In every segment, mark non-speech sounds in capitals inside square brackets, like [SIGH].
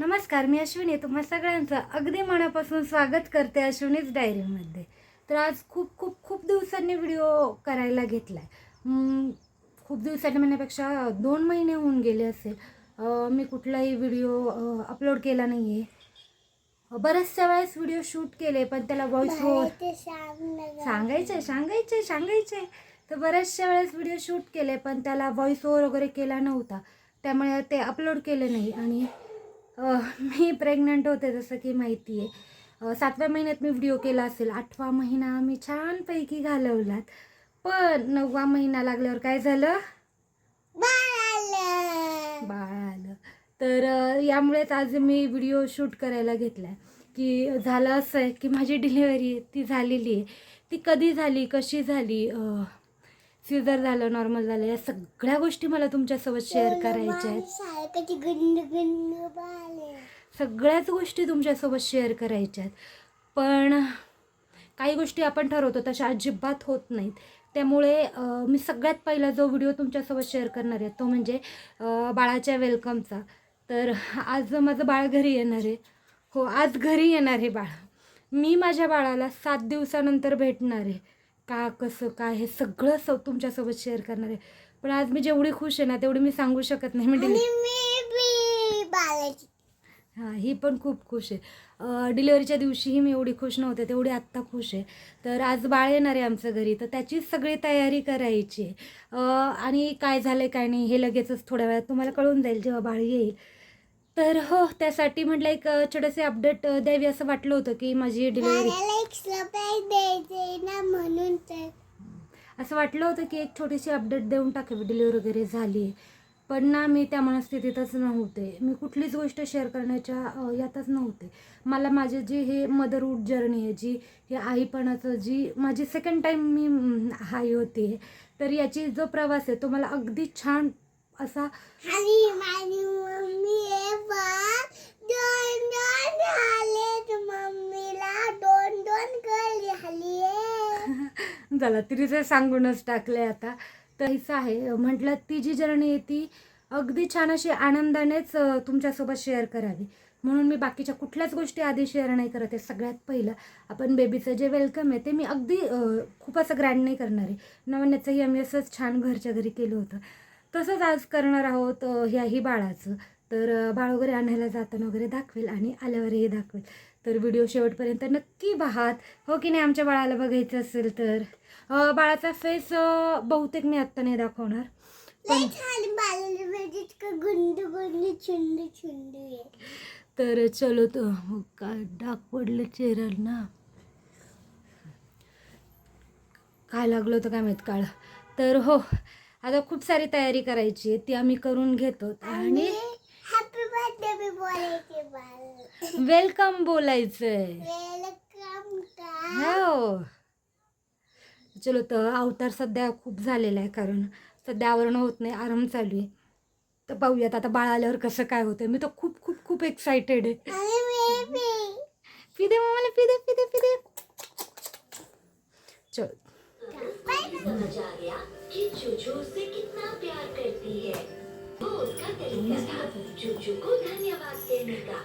नमस्कार मी अश्विनी. तुम्हा सगळ्यांचं अगदी मनापासून स्वागत करते अश्विनीच डायरीमध्ये. तर आज खूप खूप खूप दिवसांनी व्हिडिओ करायला घेतला आहे खूप दिवसांनी म्हणण्यापेक्षा दोन महिने होऊन गेले असेल. मी कुठलाही व्हिडिओ अपलोड केला नाही आहे बऱ्याचशा वेळेस व्हिडिओ शूट केले पण त्याला व्हॉइस सांगायचे सांगायचे सांगायचे तर बऱ्याचशा वेळेस व्हिडिओ शूट केले पण त्याला व्हॉइस ओव्हर वगैरे केला नव्हता. त्यामुळे ते अपलोड केले नाही. आणि मी प्रेग्नंट होते जसं की माहिती आहे सातव्या महिन्यात मी व्हिडिओ केला असेल. आठवा महिना मी छानपैकी घालवलात. पण नववा महिना लागल्यावर काय झालं? बाळ आलं तर यामुळेच आज मी व्हिडिओ शूट करायला घेतला आहे की झालं असं आहे की माझी डिलिव्हरी ती झालेली आहे. ती कधी झाली कशी झाली? सिझर झालं नॉर्मल झालं या सगळ्या गोष्टी मला तुमच्यासोबत शेअर करायच्या आहेत. सगळ्याच गोष्टी तुमच्यासोबत शेअर करायच्या आहेत. पण काही गोष्टी आपण ठरवतो तशा अजिबात होत नाहीत. त्यामुळे मी सगळ्यात पहिला जो व्हिडिओ तुमच्यासोबत शेअर करणार आहे तो म्हणजे बाळाच्या वेलकमचा तर आज माझं बाळ घरी येणार आहे. हो आज घरी येणार आहे बाळ. मी माझ्या बाळाला सात दिवसानंतर भेटणार आहे. का कसं काय हे सगळं स तुमच्यासोबत शेअर करणार आहे. पण आज मी जेवढी खुश आहे ना तेवढी मी सांगू शकत नाही मी डिलि हां ही पण खूप खुश आहे. डिलिव्हरीच्या दिवशीही मी एवढी खुश नव्हते तेवढी आत्ता खुश आहे. तर आज बाळ येणार आहे आमचं घरी तर त्याचीच सगळी तयारी करायची आहे. आणि काय झालं काय नाही हे लगेचच थोड्या वेळात तुम्हाला कळून जाईल जेव्हा बाळ येईल. तर हो त्यासाठी म्हटलं एक छोटेसे अपडेट द्यावी असं वाटलं होतं की माझी डिलिव्हरी म्हणून असं वाटलं होतं की एक छोटीशी अपडेट देऊन टाकावी डिलिव्हरी वगैरे झाली. आहे पण ना मी त्या मनस्थितीतच नव्हते. मी कुठलीच गोष्ट शेअर करण्याच्या यातच नव्हते. मला माझे जे हे मदरहूड जर्नी आहे जी हे आईपणाचं जी माझी सेकंड टाईम मी म, आई होते तर याची जो प्रवास आहे तो मला अगदी छान असा आणि माझी मम्मी आहे बा दोन दोन झाले मम्मीला दोन दोन कळली हल्ली आहे झाला तिने सांगूनच टाकले आता. तर आहे म्हटलं ती जी जर्नी आहे ती अगदी छान अशी आनंदानेच तुमच्यासोबत शेअर करावी. म्हणून मी बाकीच्या कुठल्याच गोष्टी आधी शेअर नाही करत आहे सगळ्यात पहिलं. आपण बेबीचं जे वेलकम आहे ते मी अगदी खूप असं ग्रँड नाही करणार आहे. नवण्याचंही आम्ही असंच छान घरच्या घरी केलं होतं. तसंच आज करणार आहोत ह्याही बाळाचं. तर बाळ वगैरे आणायला जाताना वगैरे दाखवेल आणि आल्यावरही दाखवेल. तर व्हिडिओ शेवटपर्यंत नक्की पाहात. हो की नाही आमच्या बाळाला बघायचं असेल तर? बाळाचा फेस बहुतेक मी आत्ता नाही दाखवणार. म्हणजे तर चलो तो काय डाग पडलं चेहऱ्याला ना. काय लागलं होतं काय माहीत? काळ. तर हो आता खूप सारी तयारी करायची आहे ती आम्ही करून घेतो. आणि हॅपी बर्थडे बोलायचे बाळ. वेलकम बोलायचंय. वेलकम का? हो. चलो तर अवतार सध्या खूप झालेला आहे कारण सध्या आवरण होत नाही आराम चालू आहे. तर पाहूयात आता बाळ आल्यावर कसं काय होतं मी तर खूप खूप खूप एक्सायटेड आहे. आणि फिदे मामाला फिदे फिदे फिदे चल. कि चूचू उससे कितना प्यार करती है। वो उसका तरीका था चूचू को धन्यवाद कहने का।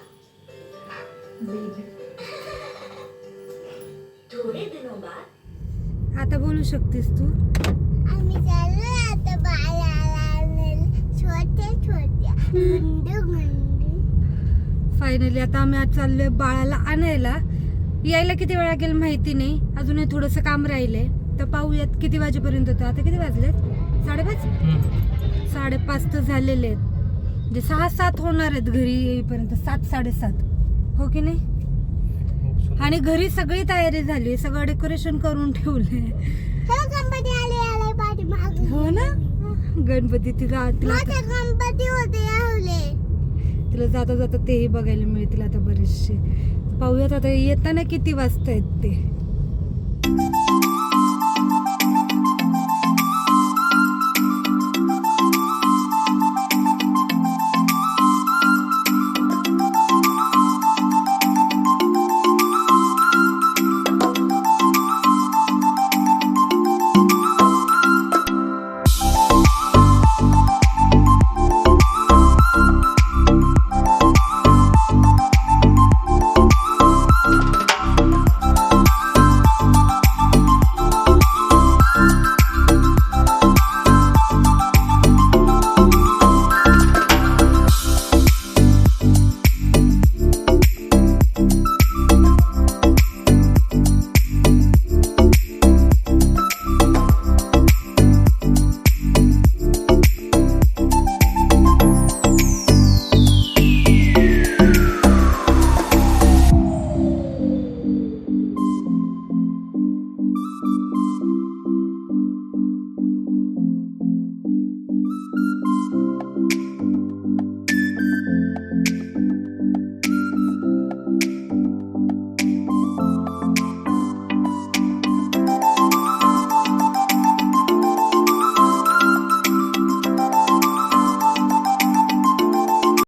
[LAUGHS] थोड़े दिनों बाद। आता बोलू शकतेस तू? आम्ही चाललो आता बाळाला आणायला. छोट्या छोट्या. गुंड गुंड. फायनली आता आम्ही आज चाललोय बाळाला आणायला. यायला किती वेळा गेलं माहिती नाही. अजूनही थोडंसं काम राहिलंय. तर पाहूयात किती वाजेपर्यंत होतं? आता किती वाजलेत? साडेपाच? साडेपाच तर झालेले आहेत. म्हणजे सहा सात होणार आहेत घरी येईपर्यंत. सात साडेसात. हो की नाही? आणि घरी सगळी तयारी झाली. सगळं डेकोरेशन करून ठेवलंय. हो गणपती आले आले पाठी माग. हो ना? गणपती तिला तिला मोठे गणपती होते यावले तिला जाता जाता तेही बघायला मिळतील आता बरेचसे. पाहूयात आता येताना किती वाजता आहेत ते.